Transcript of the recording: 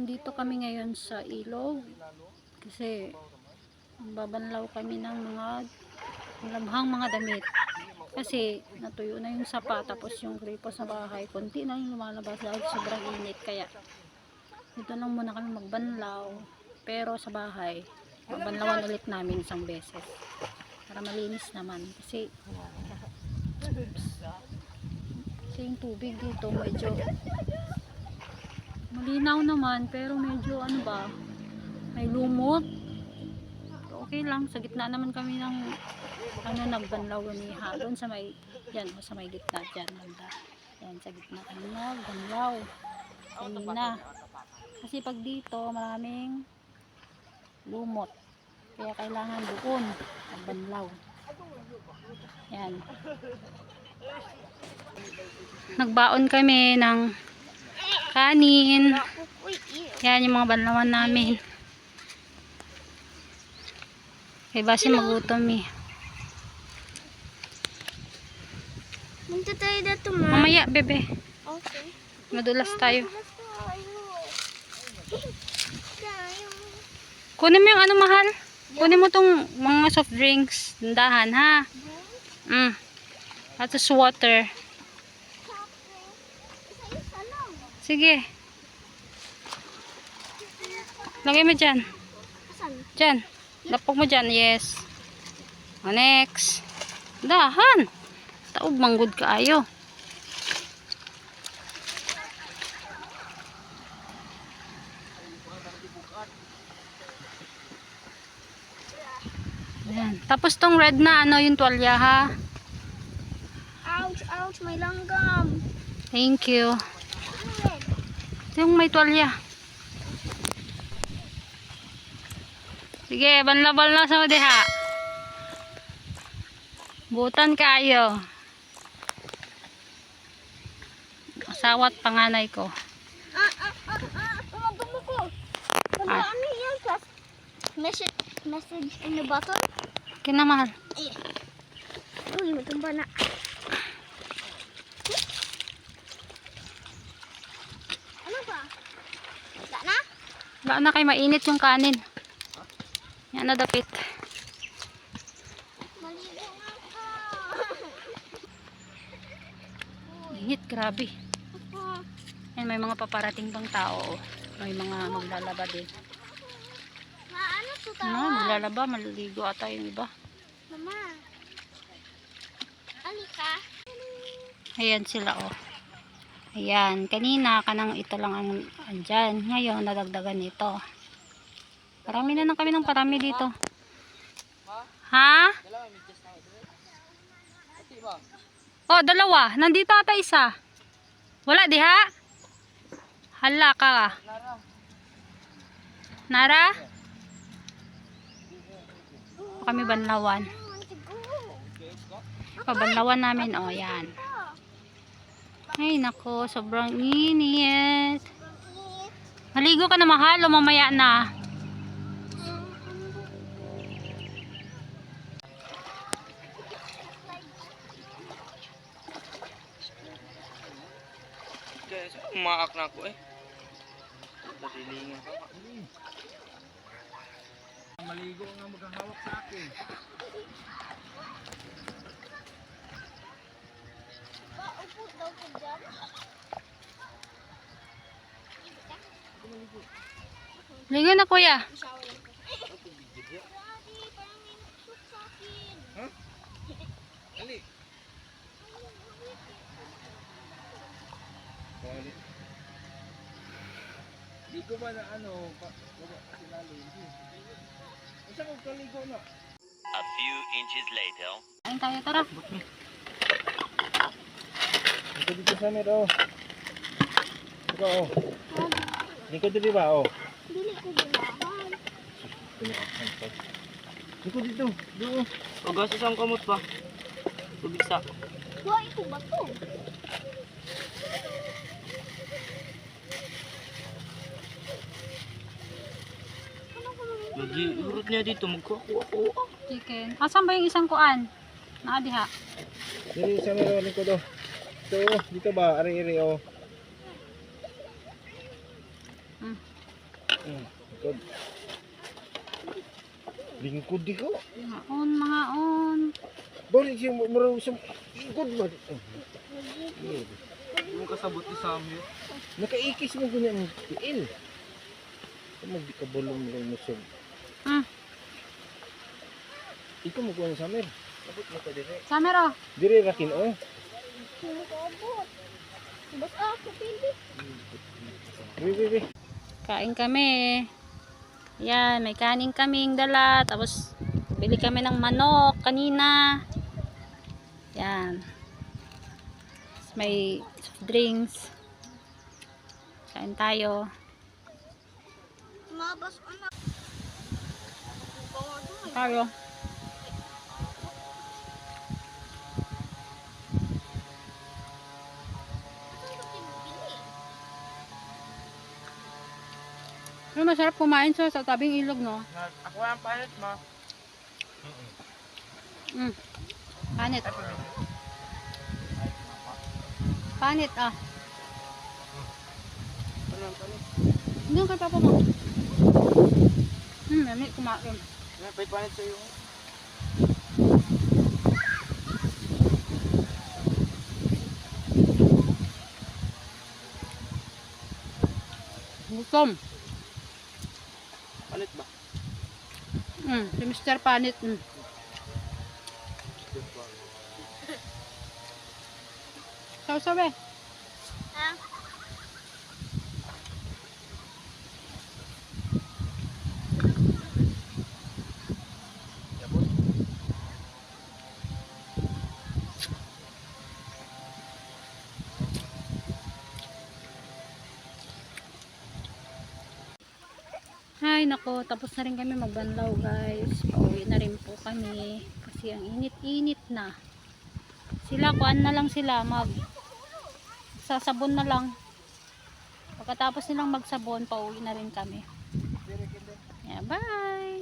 Nandito kami ngayon sa ilog. Kasi babanlaw kami ng mga labhang mga damit. Kasi natuyo na yung sapa tapos yung gripo sa bahay konti na yung lumalabas dahil sobrang init. Kaya dito lang muna kami magbanlaw. Pero sa bahay babanlawan ulit namin isang beses. Para malinis naman. Kasi kasi yung tubig dito medyo malinaw naman pero medyo ano ba may lumot. Okay lang sa gitna naman kami ng ano nagbanlaw ni ha doon sa may yan sa may gitna dyan banda yan sa gitna kami nagbanlaw. Kanina. Kasi pag dito maraming lumot. Kaya kailangan doon magbanlaw yan. Nagbaon kami ng kanin. Yan yung mga banlawan namin. Kay base magutom eh. Punta tayo dito, ma. mamaya bebe. Okay. madulas tayo. Tayo. kunin mo yung ano mahal? Kunin mo tong mga soft drinks dahan ha? Mm. at water Isa-isa lang. Sige lagay mo dyan dyan lapok mo dyan yes o next dahan taob manggod kaayo Ayan. Tapos tong red na ano yung tuwalya ha. Ouch, ouch, may langgam. Thank you. Yung may tuwalya. Sige, banlabal na sa diha. Butan kayo. Asawa at panganay ko. Ah, Message, message in the bottle? Kinamahal. Eh. Uy, matumba na. Ano ba? Wala na? Wala na kay mainit yung kanin. Yan na dapit. Init, grabe. Yan, may mga paparating bang tao. May mga maglalaba din. Tawag? maglalaba, maliligo ata yung iba. Mama. Alika. Ayan sila oh. Ayan, kanina kanang ito lang ang andyan. Ngayon, nadagdagan ito. Parami na lang kami ng parami dito. Ha? Oh, dalawa. Nandito ata isa. Wala di ha? Hala ka. Nara? Kami banlawan. Pabanlawan namin. Oh, yan. Ay, nako. Sobrang init. Maligo ka na mahal mamaya na. Umaak na ako eh. Nadilingan. Maligo nga maghahawak sa akin. Paupo daw ko dyan. Ligo na kuya. Daddy, parang may nagsusok sa akin. Ha? Ali. Bali. Di ko ba na ano, pa, lalo hindi. Isa ko kaligo na. A few inches later. Ayun tayo, tara. Ito dito sa nero. Ito oh. Liko dito ba oh? Dili ko ginahan. Liko dito. Dito. O gasos ang kamot pa. Tubig sa. Why ito ba to? Lagi, urot niya dito. Magkuha-kuha ko. Chicken. Asan ba yung isang kuan? Naadiha. Dito sa nero liko do. Ito oh, dito ba? Ari-ari oh. Hmm. Hmm, Lingkod. Di ko. Mga on, mga on. Balik siya marunong sa lingkod ba? Yung kasabot ni Sammy. Nakaikis mo ganyan ang tiil. Ito mo di ka bulong lang mo sa... Ah, Ikaw mo kuha sa amin. Abot mo ka dire. summer oh. Dire rakin oh. Sino ko abot? Basta ako, pili. Wi wi wi. Kain kami. Yan, may kanin kaming dala. Tapos, bili kami ng manok kanina. Yan. May soft drinks. Kain tayo. Anak. Tayo. Pero masarap kumain sa, sa tabing ilog, no? Ako ang panit ma. Mm. Panit. Panit, ah. Ano? Hindi kay papa mo. Hmm, mami, kumain. May pay panit sa iyo. Gutom. Panit ba? Hmm, si Mr. Panit. Hmm. Sausaw eh. Ay, nako, tapos na rin kami magbanlaw, guys. Pauwi na rin po kami. Kasi ang init-init na. Sila, kuan na lang sila, mag sasabon na lang. Pagkatapos nilang magsabon, pauwi na rin kami. Yeah, bye!